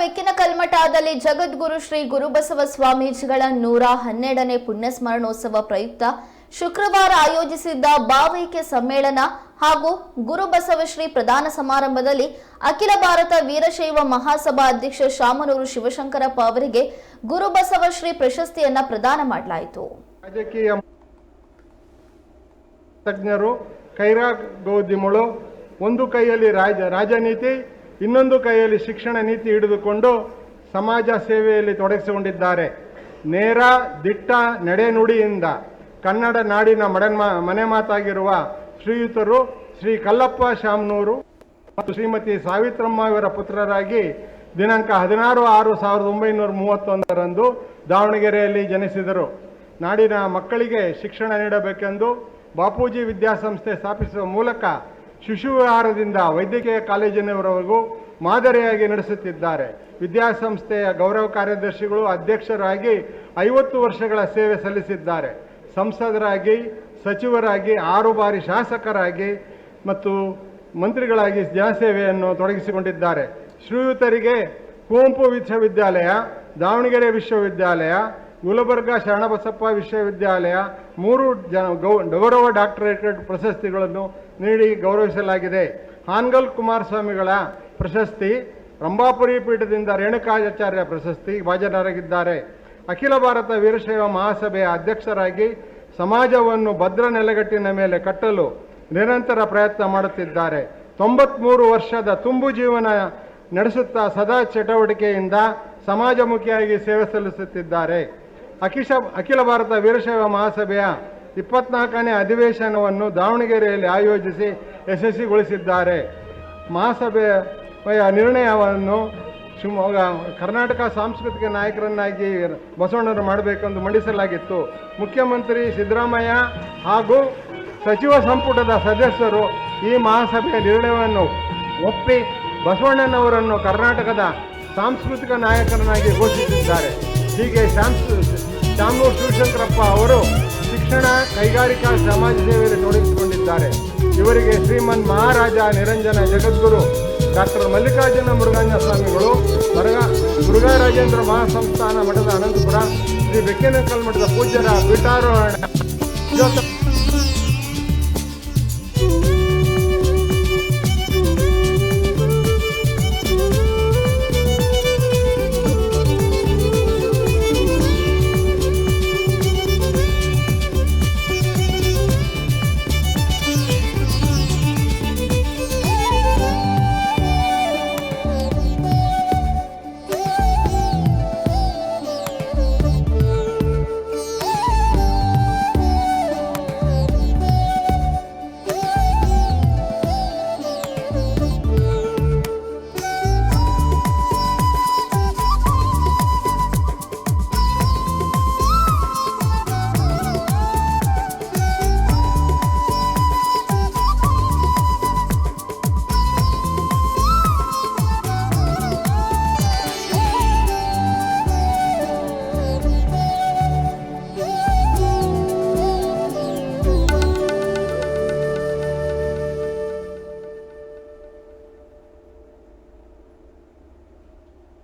ಬೆಕ್ಕಿನ ಕಲ್ಮಠದಲ್ಲಿ ಜಗದ್ಗುರು ಶ್ರೀ ಗುರುಬಸವ ಸ್ವಾಮೀಜಿಗಳ ನೂರ ಹನ್ನೆರಡನೇ ಪುಣ್ಯಸ್ಮರಣೋತ್ಸವ ಪ್ರಯುಕ್ತ ಶುಕ್ರವಾರ ಆಯೋಜಿಸಿದ್ದ ಭಾವೈಕ್ಯ ಸಮ್ಮೇಳನ ಹಾಗೂ ಗುರುಬಸವ ಶ್ರೀ ಪ್ರಧಾನ ಸಮಾರಂಭದಲ್ಲಿ ಅಖಿಲ ಭಾರತ ವೀರಶೈವ ಮಹಾಸಭಾ ಅಧ್ಯಕ್ಷ ಶಾಮನೂರು ಶಿವಶಂಕರಪ್ಪ ಅವರಿಗೆ ಗುರುಬಸವ ಶ್ರೀ ಪ್ರಶಸ್ತಿಯನ್ನ ಪ್ರದಾನ ಮಾಡಲಾಯಿತು. ತಜ್ಞರು ಕೈರಾಗೋದ್ಯಮಗಳು ಒಂದು ಕೈಯಲ್ಲಿ ರಾಜ ರಾಜನೀತಿ ಇನ್ನೊಂದು ಕೈಯಲ್ಲಿ ಶಿಕ್ಷಣ ನೀತಿ ಹಿಡಿದುಕೊಂಡು ಸಮಾಜ ಸೇವೆಯಲ್ಲಿ ತೊಡಗಿಸಿಕೊಂಡಿದ್ದಾರೆ. ನೇರ ದಿಟ್ಟ ನಡೆನುಡಿಯಿಂದ ಕನ್ನಡ ನಾಡಿನ ಮಡನ್ಮ ಮನೆ ಮಾತಾಗಿರುವ ಶ್ರೀಯುತರು ಶ್ರೀ ಕಲ್ಲಪ್ಪ ಶಾಮ್ನೂರು ಮತ್ತು ಶ್ರೀಮತಿ ಸಾವಿತ್ರಮ್ಮ ಇವರ ಪುತ್ರರಾಗಿ ದಿನಾಂಕ ಹದಿನಾರು ಆರು ಸಾವಿರದ ಒಂಬೈನೂರ ಮೂವತ್ತೊಂದರಂದು ದಾವಣಗೆರೆಯಲ್ಲಿ ಜನಿಸಿದರು. ನಾಡಿನ ಮಕ್ಕಳಿಗೆ ಶಿಕ್ಷಣ ನೀಡಬೇಕೆಂದು ಬಾಪೂಜಿ ವಿದ್ಯಾಸಂಸ್ಥೆ ಸ್ಥಾಪಿಸುವ ಮೂಲಕ ಶಿಶುವಿಹಾರದಿಂದ ವೈದ್ಯಕೀಯ ಕಾಲೇಜಿನವರೆಗೂ ಮಾದರಿಯಾಗಿ ನಡೆಸುತ್ತಿದ್ದಾರೆ. ವಿದ್ಯಾಸಂಸ್ಥೆಯ ಗೌರವ ಕಾರ್ಯದರ್ಶಿಗಳು ಅಧ್ಯಕ್ಷರಾಗಿ ಐವತ್ತು ವರ್ಷಗಳ ಸೇವೆ ಸಲ್ಲಿಸಿದ್ದಾರೆ. ಸಂಸದರಾಗಿ, ಸಚಿವರಾಗಿ, ಆರು ಬಾರಿ ಶಾಸಕರಾಗಿ ಮತ್ತು ಮಂತ್ರಿಗಳಾಗಿ ಜನಸೇವೆಯನ್ನು ತೊಡಗಿಸಿಕೊಂಡಿದ್ದಾರೆ. ಶ್ರೀಯುತರಿಗೆ ಕುವೆಂಪು ವಿಶ್ವವಿದ್ಯಾಲಯ, ದಾವಣಗೆರೆ ವಿಶ್ವವಿದ್ಯಾಲಯ ಗುಲಬರ್ಗಾ ಶರಣಬಸಪ್ಪ ವಿಶ್ವವಿದ್ಯಾಲಯ ಮೂರು ಜನ ಗೌ, ಗೌರವ ಡಾಕ್ಟರೇಟ್ ಪ್ರಶಸ್ತಿಗಳನ್ನು ನೀಡಿ ಗೌರವಿಸಲಾಗಿದೆ. ಹಾನ್ಗಲ್ ಕುಮಾರಸ್ವಾಮಿಗಳ ಪ್ರಶಸ್ತಿ, ರಂಭಾಪುರಿ ಪೀಠದಿಂದ ರೇಣುಕಾಚಾರ್ಯ ಪ್ರಶಸ್ತಿ ಭಾಜನರಾಗಿದ್ದಾರೆ ಅಖಿಲ ಭಾರತ ವೀರಶೈವ ಮಹಾಸಭೆಯ ಅಧ್ಯಕ್ಷರಾಗಿ ಸಮಾಜವನ್ನು ಭದ್ರ ನೆಲೆಗಟ್ಟಿನ ಮೇಲೆ ಕಟ್ಟಲು ನಿರಂತರ ಪ್ರಯತ್ನ ಮಾಡುತ್ತಿದ್ದಾರೆ. ತೊಂಬತ್ಮೂರು ವರ್ಷದ ತುಂಬು ಜೀವನ ನಡೆಸುತ್ತಾ ಸದಾ ಚಟುವಟಿಕೆಯಿಂದ ಸಮಾಜಮುಖಿಯಾಗಿ ಸೇವೆ ಸಲ್ಲಿಸುತ್ತಿದ್ದಾರೆ. ಅಖಿಶ ಅಖಿಲ ಭಾರತ ವೀರಶೈವ ಮಹಾಸಭೆಯ ಇಪ್ಪತ್ನಾಲ್ಕನೇ ಅಧಿವೇಶನವನ್ನು ದಾವಣಗೆರೆಯಲ್ಲಿ ಆಯೋಜಿಸಿ ಯಶಸ್ವಿಗೊಳಿಸಿದ್ದಾರೆ. ಮಹಾಸಭೆಯ ನಿರ್ಣಯವನ್ನು ಶಿವಮೊಗ್ಗ ಕರ್ನಾಟಕ ಸಾಂಸ್ಕೃತಿಕ ನಾಯಕರನ್ನಾಗಿ ಬಸವಣ್ಣರು ಮಾಡಬೇಕೆಂದು ಮಂಡಿಸಲಾಗಿತ್ತು. ಮುಖ್ಯಮಂತ್ರಿ ಸಿದ್ದರಾಮಯ್ಯ ಹಾಗೂ ಸಚಿವ ಸಂಪುಟದ ಸದಸ್ಯರು ಈ ಮಹಾಸಭೆಯ ನಿರ್ಣಯವನ್ನು ಒಪ್ಪಿ ಬಸವಣ್ಣನವರನ್ನು ಕರ್ನಾಟಕದ ಸಾಂಸ್ಕೃತಿಕ ನಾಯಕರನ್ನಾಗಿ ಘೋಷಿಸಿದ್ದಾರೆ. ಹೀಗೆ ಶಾಂಸ್ ಶಾಮೂರ್ ಶಿವಶಂಕರಪ್ಪ ಅವರು ಶಿಕ್ಷಣ, ಕೈಗಾರಿಕಾ, ಸಮಾಜ ಸೇವೆಯಲ್ಲಿ ತೊಡಗಿಸಿಕೊಂಡಿದ್ದಾರೆ. ಇವರಿಗೆ ಶ್ರೀಮನ್ ಮಹಾರಾಜ ನಿರಂಜನ ಜಗದ್ಗುರು ಡಾಕ್ಟರ್ ಮಲ್ಲಿಕಾರ್ಜುನ ಮುರುಘಾಂಜ ಸ್ವಾಮಿಗಳು, ಮರಗ ಮುರುಘರಾಜೇಂದ್ರ ಮಹಾಸಂಸ್ಥಾನ ಮಠದ ಅನಂತಪುರ, ಶ್ರೀ ಬೆಕ್ಕಿನಕಲ್ ಮಠದ ಪೂಜ್ಯರ ಪೀಠಾರೋಹಣ.